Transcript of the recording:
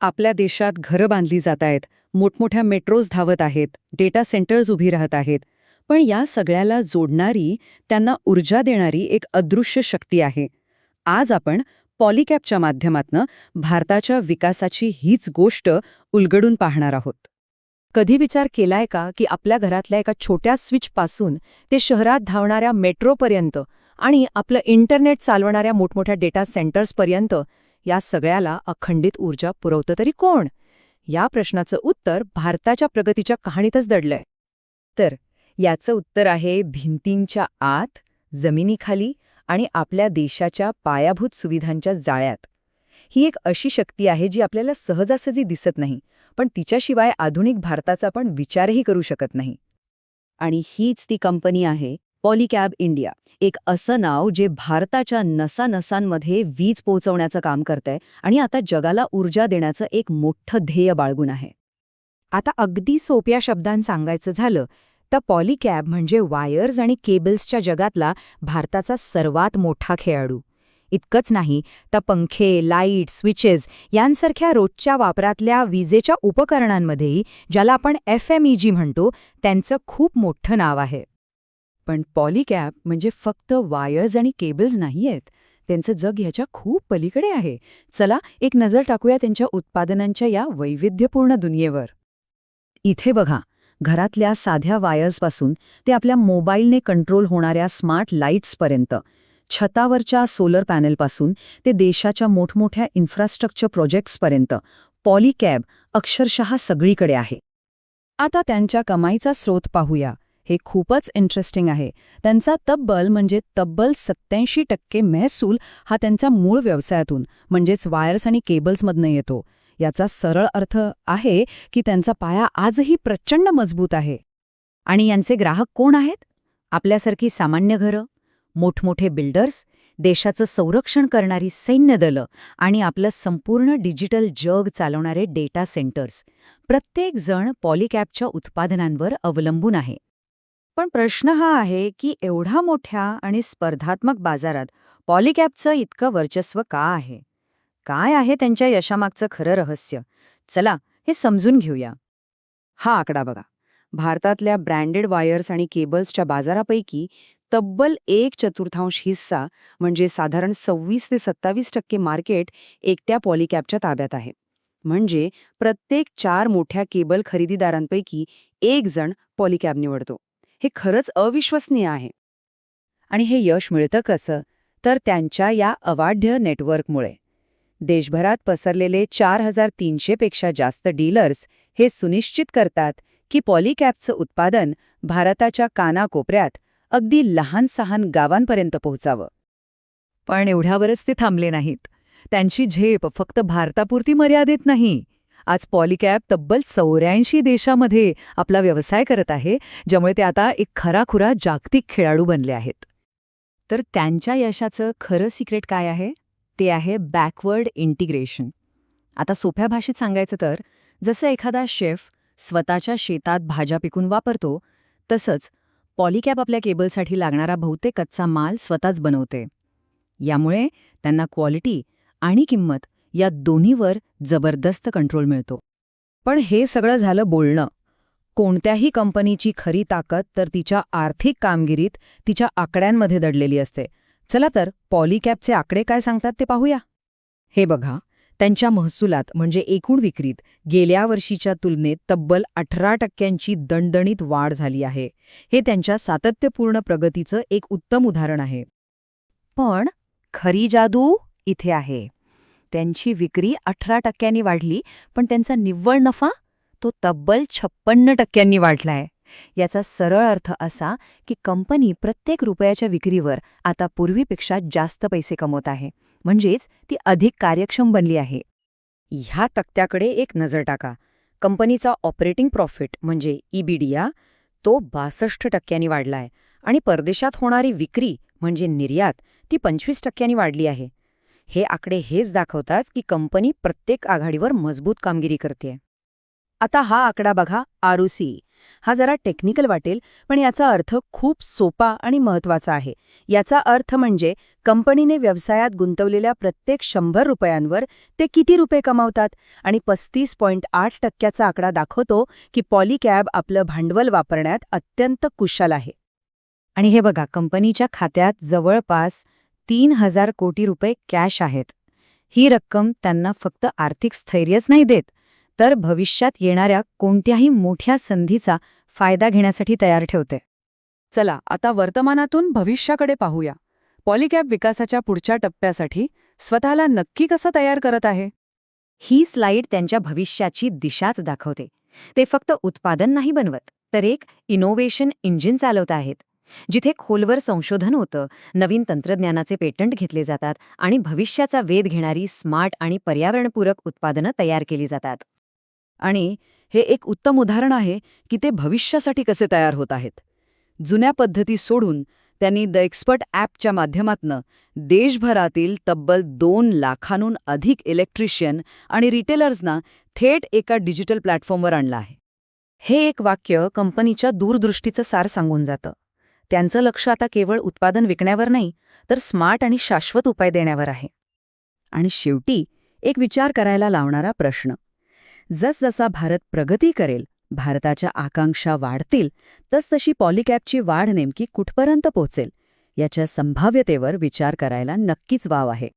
आपल्या देशात घरं बांधली जात आहेत मोठमोठ्या मेट्रोज धावत आहेत डेटा सेंटर्स उभी राहत आहेत पण या सगळ्याला जोडणारी त्यांना ऊर्जा देणारी एक अदृश्य शक्ती आहे. आज आपण पॉलिकॅपच्या माध्यमातनं भारताच्या विकासाची हीच गोष्ट उलगडून पाहणार आहोत. कधी विचार केलाय का की आपल्या घरातल्या एका छोट्या स्विचपासून ते शहरात धावणाऱ्या मेट्रोपर्यंत आणि आपलं इंटरनेट चालवणाऱ्या मोठमोठ्या डेटा सेंटर्सपर्यंत या सगळ्याला अखंडित ऊर्जा पुरवतं तरी कोण? या प्रश्नाचं उत्तर भारताच्या प्रगतीच्या कहाणीतच दडलंय. तर याचं उत्तर आहे भिंतींच्या आत जमिनीखाली आणि आपल्या देशाच्या पायाभूत सुविधांच्या जाळ्यात. ही एक अशी शक्ती आहे जी आपल्याला सहजासहजी दिसत नाही पण तिच्याशिवाय आधुनिक भारताचा पण विचारही करू शकत नाही. आणि हीच ती कंपनी आहे पॉलिकॅब इंडिया. एक असं नाव जे भारताच्या नसानसांमध्ये वीज पोहोचवण्याचं काम करतंय आणि आता जगाला ऊर्जा देण्याचं एक मोठं ध्येय बाळगून आहे. आता अगदी सोप्या शब्दांत सांगायचं झालं तर पॉलिकॅब म्हणजे वायर्स आणि केबल्सच्या जगातला भारताचा सर्वात मोठा खेळाडू. इतकंच नाही तर पंखे लाइट स्विचेस यांसारख्या रोजच्या वापरातल्या विजेच्या उपकरणांमध्येही ज्याला आपण एफ म्हणतो त्यांचं खूप मोठं नाव आहे. पण पॉलिकॅब म्हणजे फक्त वायर्स आणि केबल्स नाही आहेत. त्यांचं जग ह्याच्या खूप पलीकडे आहे. चला एक नजर टाकूया त्यांच्या उत्पादनांच्या या वैविध्यपूर्ण दुनियेवर. इथे बघा घरातल्या साध्या वायर्सपासून ते आपल्या मोबाईलने कंट्रोल होणाऱ्या स्मार्ट लाईट्सपर्यंत छतावरच्या सोलर पॅनेलपासून ते देशाच्या मोठमोठ्या इन्फ्रास्ट्रक्चर प्रोजेक्ट्सपर्यंत पॉलिकॅब अक्षरशः सगळीकडे आहे. आता त्यांच्या कमाईचा स्रोत पाहूया. हे खूपच इंटरेस्टिंग आहे. त्यांचा तब्बल म्हणजे तब्बल सत्याऐंशी टक्के महसूल हा त्यांच्या मूळ व्यवसायातून म्हणजेच वायर्स आणि केबल्समधनं येतो. याचा सरळ अर्थ आहे की त्यांचा पाया आजही प्रचंड मजबूत आहे. आणि यांचे ग्राहक कोण आहेत? आपल्यासारखी सामान्य घरं मोठमोठे बिल्डर्स देशाचं संरक्षण करणारी सैन्य दलं आणि आपलं संपूर्ण डिजिटल जग चालवणारे डेटा सेंटर्स प्रत्येक जण पॉलिकॅपच्या उत्पादनांवर अवलंबून आहे. पण प्रश्न हा आहे की एवढा मोठ्या आणि स्पर्धात्मक बाजारात पॉलिकॅपचं इतकं वर्चस्व का आहे? काय आहे त्यांच्या यशामागचं खरं रहस्य? चला हे समजून घेऊया. हा आकडा बघा. भारतातल्या ब्रँडेड वायर्स आणि केबल्सच्या बाजारापैकी तब्बल एक चतुर्थांश हिस्सा म्हणजे साधारण सव्वीस ते सत्तावीस टक्के मार्केट एकट्या पॉलिकॅपच्या ताब्यात आहे. म्हणजे प्रत्येक चार मोठ्या केबल खरेदीदारांपैकी एक जण पॉलिकॅब निवडतो. हे खरंच अविश्वसनीय आहे. आणि हे यश मिळतं कसं? तर त्यांच्या या अवाढ्य नेटवर्कमुळे. देशभरात पसरलेले चार हजार तीनशेपेक्षा जास्त डीलर्स हे सुनिश्चित करतात की पॉलिकॅपचं उत्पादन भारताच्या कानाकोपऱ्यात अगदी लहान सहान गावांपर्यंत पोहोचावं. पण एवढ्यावरच ते थांबले नाहीत. त्यांची झेप फक्त भारतापुरती मर्यादित नाही. आज पॉलिकॅप तब्बल चौऱ्याऐंशी देशामध्ये आपला व्यवसाय करत आहे ज्यामुळे ते आता एक खराखुरा जागतिक खेळाडू बनले आहेत. तर त्यांच्या यशाचं खरं सिक्रेट काय आहे? ते आहे बॅकवर्ड इंटिग्रेशन. आता सोप्या भाषेत सांगायचं तर जसं एखादा शेफ स्वतःच्या शेतात भाज्या पिकून वापरतो तसंच पॉलिकॅप आपल्या केबलसाठी लागणारा बहुतेक कच्चा माल स्वतःच बनवते. यामुळे त्यांना क्वालिटी आणि किंमत या दोन्हीवर जबरदस्त कंट्रोल मिळतो. पण हे सगळं झालं बोलणं. कोणत्याही कंपनीची खरी ताकद तर तिच्या आर्थिक कामगिरीत तिच्या आकड्यांमध्ये दडलेली असते. चला तर पॉलिकॅपचे आकडे काय सांगतात ते पाहूया. हे बघा त्यांच्या महसुलात म्हणजे एकूण विक्रीत गेल्या वर्षीच्या तुलनेत तब्बल अठरा टक्क्यांची दणदणीत वाढ झाली आहे. हे त्यांच्या सातत्यपूर्ण प्रगतीचं एक उत्तम उदाहरण आहे. पण खरी जादू इथे आहे. त्यांची विक्री अठरा टक्क्यांनी वाढली पण त्यांचा निव्वळ नफा तो तब्बल छप्पन्न टक्क्यांनी वाढलाय. याचा सरळ अर्थ असा की कंपनी प्रत्येक रुपयाच्या विक्रीवर आता पूर्वीपेक्षा जास्त पैसे कमवत आहे. म्हणजेच ती अधिक कार्यक्षम बनली आहे. ह्या तक्त्याकडे एक नजर टाका. कंपनीचा ऑपरेटिंग प्रॉफिट म्हणजे ईबीडीया तो बासष्ट टक्क्यांनी वाढलाय आणि परदेशात होणारी विक्री म्हणजे निर्यात ती पंचवीस टक्क्यांनी वाढली आहे. हे आकडे हेच दाखवतात की कंपनी प्रत्येक आघाडीवर मजबूत कामगिरी करते आता हा आकडा बघा आर हा जरा टेक्निकल वाटेल पण याचा अर्थ खूप सोपा आणि महत्त्वाचा आहे. याचा अर्थ म्हणजे कंपनीने व्यवसायात गुंतवलेल्या प्रत्येक शंभर रुपयांवर ते किती रुपये कमावतात? आणि पस्तीस पॉईंट आठ टक्क्याचा आकडा दाखवतो की पॉलीकॅब आपलं भांडवल वापरण्यात अत्यंत कुशल आहे. आणि हे बघा कंपनीच्या खात्यात जवळपास तीन हजार कोटी रुपये कॅश आहेत. ही रक्कम त्यांना फक्त आर्थिक स्थैर्यच नाही देत तर भविष्यात येणाऱ्या कोणत्याही मोठ्या संधीचा फायदा घेण्यासाठी तयार ठेवते. चला आता वर्तमानातून भविष्याकडे पाहूया. पॉलिकॅप विकासाच्या पुढच्या टप्प्यासाठी स्वतःला नक्की कसं तयार करत आहे? ही स्लाइड त्यांच्या भविष्याची दिशाच दाखवते. ते फक्त उत्पादन नाही बनवत तर एक इनोव्हेशन इंजिन चालवत आहेत. जिथे खोलवर संशोधन होतं नवीन तंत्रज्ञानाचे पेटंट घेतले जातात आणि भविष्याचा वेध घेणारी स्मार्ट आणि पर्यावरणपूरक उत्पादनं तयार केली जातात. आणि हे एक उत्तम उदाहरण आहे की ते भविष्यासाठी कसे तयार होत आहेत. जुन्या पद्धती सोडून त्यांनी द एक्सपर्ट ॲपच्या माध्यमातनं देशभरातील तब्बल दोन लाखांहून अधिक इलेक्ट्रिशियन आणि रिटेलर्सना थेट एका डिजिटल प्लॅटफॉर्मवर आणलं आहे. हे एक वाक्य कंपनीच्या दूरदृष्टीचं सार सांगून जातं. त्यांचं लक्ष आता केवळ उत्पादन विकण्यावर नाही तर स्मार्ट आणि शाश्वत उपाय देण्यावर आहे. आणि शेवटी एक विचार करायला लावणारा प्रश्न. जसजसा भारत प्रगती करेल भारताच्या आकांक्षा वाढतील तसतशी पॉलिकॅपची वाढ नेमकी कुठपर्यंत पोहोचेल याच्या संभाव्यतेवर विचार करायला नक्कीच वाव आहे.